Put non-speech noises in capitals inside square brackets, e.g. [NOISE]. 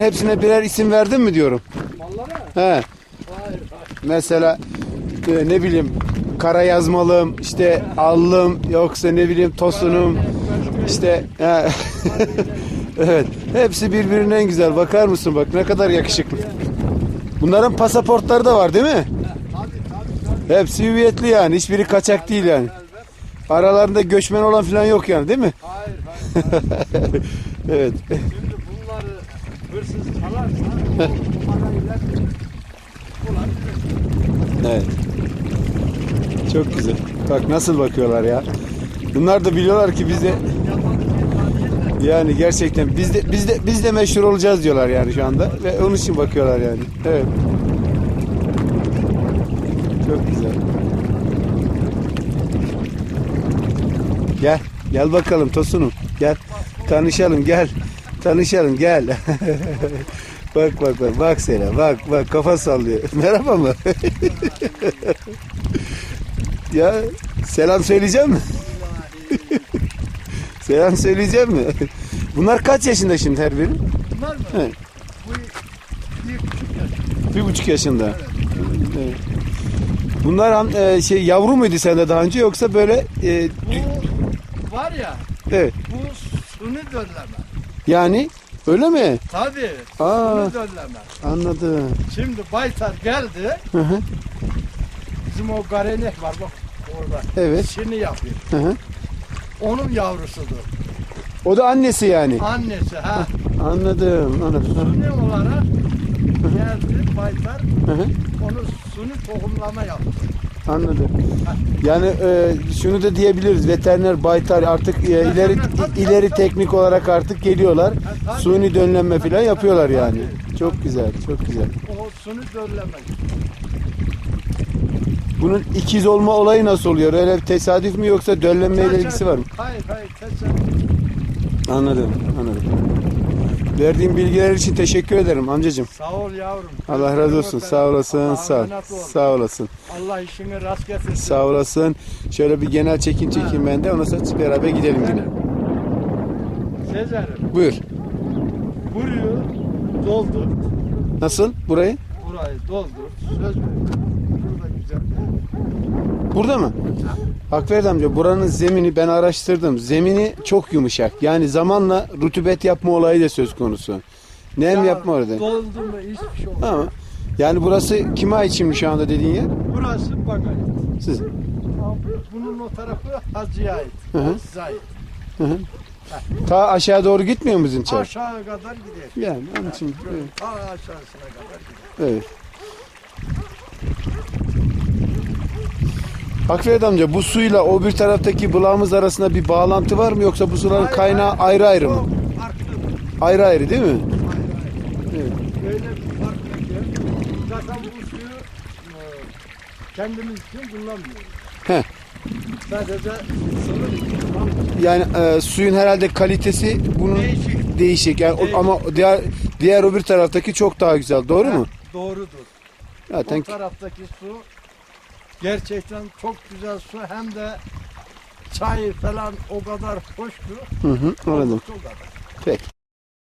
Hepsine birer isim verdin mi diyorum. Mallara? He. Hayır, hayır. Mesela e, ne bileyim kara yazmalım, işte allım, yoksa ne bileyim tosunum, işte he. [LAUGHS] evet. Hepsi birbirinden güzel. Bakar mısın bak ne kadar yakışıklı. Bunların pasaportları da var değil mi? Hepsi hüviyetli yani. Hiçbiri kaçak değil yani. Aralarında göçmen olan falan yok yani değil mi? Hayır hayır. [LAUGHS] evet. Hırsız çalarsa. Evet. Çok güzel. Bak nasıl bakıyorlar ya. Bunlar da biliyorlar ki biz yani gerçekten biz de biz de biz de meşhur olacağız diyorlar yani şu anda ve onun için bakıyorlar yani. Evet. Çok güzel. Gel. Gel bakalım Tosunum. Gel. Tanışalım gel. Tanışalım gel. [LAUGHS] bak bak bak bak Sena bak bak kafa sallıyor. [LAUGHS] Merhaba mı? [LAUGHS] ya selam söyleyeceğim mi? selam söyleyeceğim mi? Bunlar kaç yaşında şimdi her biri? Bunlar mı? Evet. Bu bir küçük yaş. Bir buçuk yaşında. Evet. Bunlar e, şey yavru muydu sende daha önce yoksa böyle e, Bu var ya, evet bu suni dölleme. Yani öyle mi? Tabii, Aa. dölleme. Anladım. Şimdi Baytar geldi, Hı hı. bizim o garenek var bak orada. Evet. Şimdi yapıyor. Hı hı. Onun yavrusudur. O da annesi yani. Annesi ha. Anladım. Anladım. Suni olarak geldi Baytar, Hı hı. onu suni tohumlama yaptı. Anladım. Yani e, şunu da diyebiliriz. Veteriner baytar artık e, ileri ileri teknik olarak artık geliyorlar. Suni dönlenme falan yapıyorlar yani. Çok güzel, çok güzel. O suni dölleme. Bunun ikiz olma olayı nasıl oluyor? Öyle bir tesadüf mü yoksa döllenmeyle ilgisi var mı? Hayır hayır tesadüf. Anladım, anladım. Verdiğin bilgiler için teşekkür ederim amcacığım. Sağ ol yavrum. Allah razı olsun. Sağ olasın. Sağ, sağ olasın. Allah işini rast getirsin. Sağ olasın. Şöyle bir genel çekim çekeyim ben de. Ondan sonra beraber gidelim yine. Sezer'im Buyur. burayı doldur. Nasıl? Burayı? Burayı doldur. Söz ver. Burada güzel. Burada mı? Hakver amca buranın zemini ben araştırdım. Zemini çok yumuşak. Yani zamanla rutubet yapma olayı da söz konusu. Nem Ya, yapma orada. Doldu mu hiçbir şey olmaz. Ama yani burası kime ait şimdi şu anda dediğin yer? Burası bana ait. Siz. Bunun o tarafı Hacı'ya ait. Hı hı. Size ait. Hı hı. Ta aşağı doğru gitmiyor mu çay? Aşağı kadar gider. Yani onun için. Evet. Ta aşağısına kadar gider. evet. Hakvet amca bu suyla o bir taraftaki bulağımız arasında bir bağlantı var mı yoksa bu suların Hayır, kaynağı hayır. ayrı ayrı mı? Farklı. Ayrı ayrı değil mi? Hayır, hayır. Evet. Böyle bir fark yok ki. Zaten bu suyu e, kendimiz için kullanmıyoruz. Heh. Sadece. Yani e, suyun herhalde kalitesi bunun değişik, Değişik. yani o- Değişik. ama diğer diğer o bir taraftaki çok daha güzel. Doğru mu? Doğrudur. Zaten O taraftaki su gerçekten çok güzel su hem de çay falan o kadar hoş ki. hı hı, anladım. Peki.